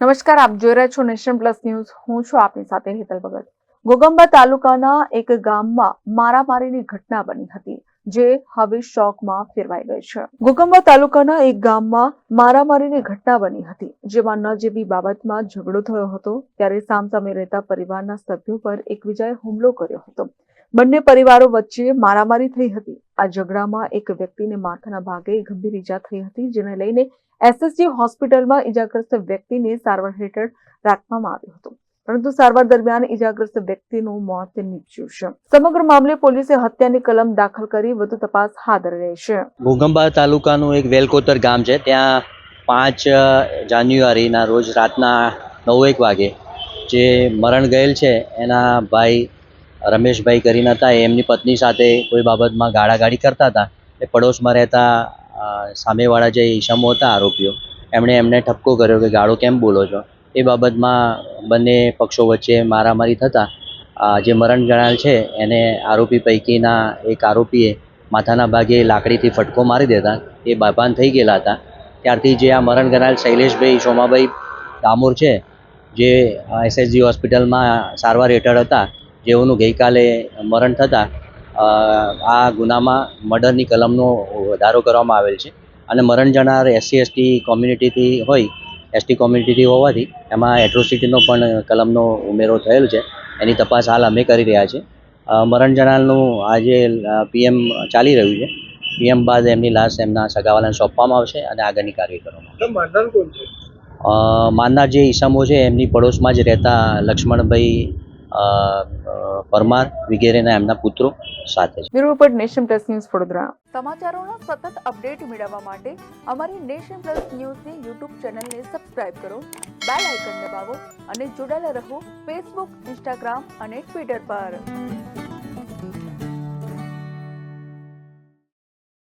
નમસ્કાર, આપ જોઈ રહ્યા છો નેશન પ્લસ ન્યૂઝ. હું છું આપની સાથે હેતલ ભગત. ગોગંબા તાલુકાના એક ગામમાં મારામારીની ઘટના બની હતી, જે હવે શોકમાં ફેરવાઈ ગઈ છે. ગોગંબા તાલુકાના એક ગામમાં મારામારીની ઘટના બની હતી, જેમાં ન જેવી બાબતમાં ઝઘડો થયો હતો, ત્યારે સામસામે રહેતા પરિવારના સભ્યો પર એકબીજાએ હુમલો કર્યો હતો. બંને પરિવારો વચ્ચે મારામારી થઈ હતી. આ ઝઘડામાં એક વ્યક્તિને માથાના ભાગે ગંભીર ઈજા થઈ હતી, જેને લઈને એસએસજી હોસ્પિટલમાં ઈજાગ્રસ્ત વ્યક્તિને સારવાર હેઠળ રાખવામાં આવ્યો હતો. પરંતુ સારવાર દરમિયાન ઈજાગ્રસ્ત વ્યક્તિનું મોત નીપજ્યું છે. સમગ્ર મામલે પોલીસે હત્યાની કલમ દાખલ કરી વધુ તપાસ હાથ ધરી રહી છે. ઘોગંબા તાલુકાનું એક વેલકોતર ગામ છે. ત્યાં પાંચ જાન્યુઆરીના રોજ રાતના નવ એક વાગે જે મરણ ગયેલ છે, એના ભાઈ રમેશભાઈ કરીને હતા એમની પત્ની સાથે કોઈ બાબતમાં ગાળાગાળી કરતા હતા. એ પડોશમાં રહેતા સામેવાળા જે ઈસમો હતા આરોપીઓ, એમણે એમને ઠપકો કર્યો કે ગાળો કેમ બોલો છો? એ બાબતમાં બંને પક્ષો વચ્ચે મારામારી થતાં જે મરણ જણાલ છે, એને આરોપી પૈકીના એક આરોપીએ માથાના ભાગે લાકડીથી ફટકો મારી દેતા, એ બાબાન થઈ ગયેલા હતા. ત્યારથી જે આ મરણ ગણાલ શૈલેષભાઈ સોમાભાઈ ડામોર છે, જે એસએસજી હોસ્પિટલમાં સારવાર હેઠળ હતા જેઓનું ગઈકાલે મરણ થતાં આ ગુનામાં મર્ડરની કલમનો વધારો કરવામાં આવેલ છે. અને મરણ જનાર એસસી એસટી કોમ્યુનિટીથી હોય એસટી કોમ્યુનિટીથી હોવાથી એમાં એટ્રોસિટીનો પણ કલમનો ઉમેરો થયેલ છે. એની તપાસ હાલ અમે કરી રહ્યા છીએ. મરણ જનારનું આજે પીએમ ચાલી રહ્યું છે. પીએમ બાદ એમની લાશ એમના સગાવાલાને સોંપવામાં આવશે અને આગળની કાર્યવાહી કરવામાં માનનાર જે ઈસમો છે એમની પડોશમાં જ રહેતા લક્ષ્મણભાઈ પરમાર વગેરેના એમના પુત્રો સાથે છે. Bureau report Nation Plus News Vadodara. સમાચારોના સતત અપડેટ મેળવવા માટે અમારી નેશન પ્લસ ન્યૂઝની યુટ્યુબ ચેનલને સબસ્ક્રાઇબ કરો બેલ આઇકન દબાવો અને જોડાયેલા રહો ફેસબુક ઇન્સ્ટાગ્રામ અને ટ્વિટર પર.